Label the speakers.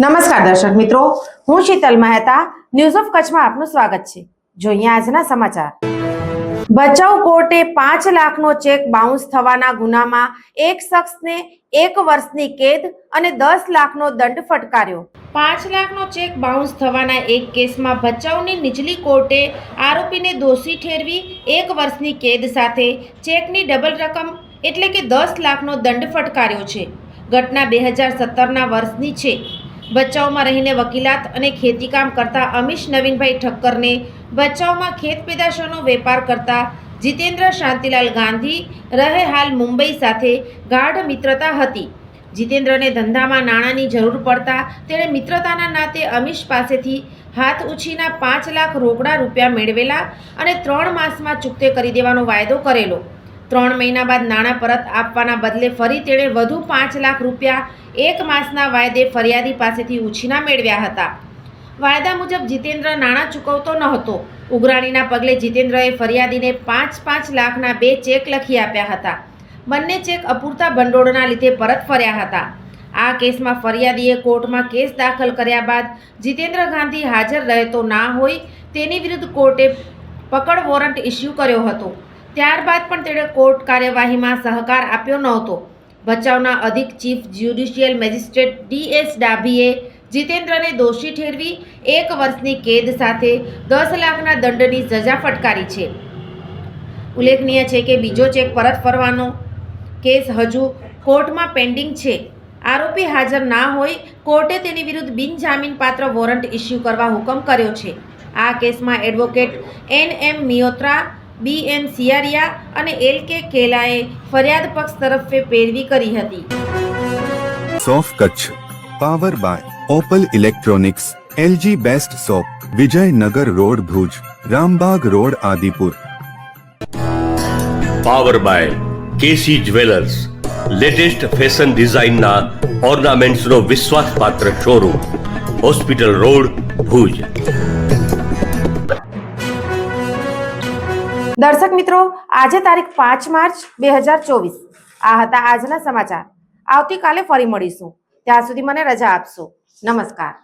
Speaker 1: નમસ્કાર દર્શક મિત્રો, હું શીતલ મહેતા ન્યૂઝ ઓફ કચ્છમાં આપનું સ્વાગત છે. જોઈએ આજના સમાચાર. ભચાઉ કોર્ટે પાંચ લાખનો ચેક બાઉન્સ થવાના ગુનામાં એક શખ્સને એક વર્ષની કેદ અને દસ લાખનો દંડ ફટકાર્યો. પાંચ લાખનો ચેક બાઉન્સ થવાના એક કેસમાં ભચાઉની નીચલી કોર્ટે આરોપીને દોષી ઠેરવી એક વર્ષની કેદ સાથે ચેકની ડબલ રકમ એટલે કે દસ લાખનો દંડ ફટકાર્યો છે. ઘટના બે હજાર સત્તરના વર્ષની છે. ભચાઉમાં રહીને વકીલાત અને ખેતીકામ કરતા અમીશ નવીનભાઈ ઠક્કરને ભચાઉમાં ખેત પેદાશોનો વેપાર કરતા જીતેન્દ્ર શાંતિલાલ ગાંધી, રહે હાલ મુંબઈ સાથે ગાઢ મિત્રતા હતી. જીતેન્દ્રને ધંધામાં નાણાંની જરૂર પડતા તેણે મિત્રતાના નાતે અમીશ પાસેથી હાથ ઉછીના પાંચ લાખ રોકડા રૂપિયા મેળવેલા અને ત્રણ માસમાં ચૂકતે કરી દેવાનો વાયદો કરેલો. ત્રણ મહિના બાદ નાણાં પરત આપવાના બદલે ફરી તેણે વધુ પાંચ લાખ રૂપિયા એક માસના વાયદે ફરિયાદી પાસેથી ઉછીના મેળવ્યા હતા. વાયદા મુજબ જીતેન્દ્ર નાણાં ચૂકવતો ન હતો. ઉઘરાણીના પગલે જીતેન્દ્રએ ફરિયાદીને પાંચ પાંચ લાખના બે ચેક લખી આપ્યા હતા. બંને ચેક અપૂરતા ભંડોળના લીધે પરત ફર્યા હતા. આ કેસમાં ફરિયાદીએ કોર્ટમાં કેસ દાખલ કર્યા બાદ જીતેન્દ્ર ગાંધી હાજર રહેતો ના હોય તેની વિરુદ્ધ કોર્ટે પકડ વોરંટ ઇસ્યુ કર્યો હતો. ત્યારબાદ પણ તેણે કોર્ટ કાર્યવાહીમાં સહકાર આપ્યો નહોતો. ભચાઉના અધિક chief judicial magistrate D S જીતેન્દ્રને દોષી ઠેરવી એક વર્ષની કેદ સાથે દસ લાખના દંડની સજા ફટકારી છે. ઉલ્લેખનીય છે કે બીજો ચેક પરત ફરવાનો કેસ હજુ કોર્ટમાં પેન્ડિંગ છે. આરોપી હાજર ના હોય કોર્ટે તેની વિરુદ્ધ બિનજામીનપાત્ર વોરંટ ઇસ્યુ કરવા હુકમ કર્યો છે. આ કેસમાં એડવોકેટ એન એમ મિયોત્રા બી એમ સિયારિયા અને એલ કે કેલાએ ફરિયાદ પક્ષ તરફે પેરવી કરી હતી.
Speaker 2: સોફ Kutch power by Opal electronics LG best shop Vijaynagar road Bhuj Rambag road Adipur.
Speaker 3: Power by KC jewellers latest fashion ડિઝાઇનના ઓર્નામેન્ટ્સનો વિશ્વાસપાત્ર શોરૂમ હોસ્પિટલ રોડ ભુજ.
Speaker 1: દર્શક મિત્રો, આજે તારીખ પાંચ માર્ચ બે હજાર ચોવીસ. આ હતા આજના સમાચાર. આવતીકાલે ફરી મળીશું. ત્યાં સુધી મને રજા આપશો. નમસ્કાર.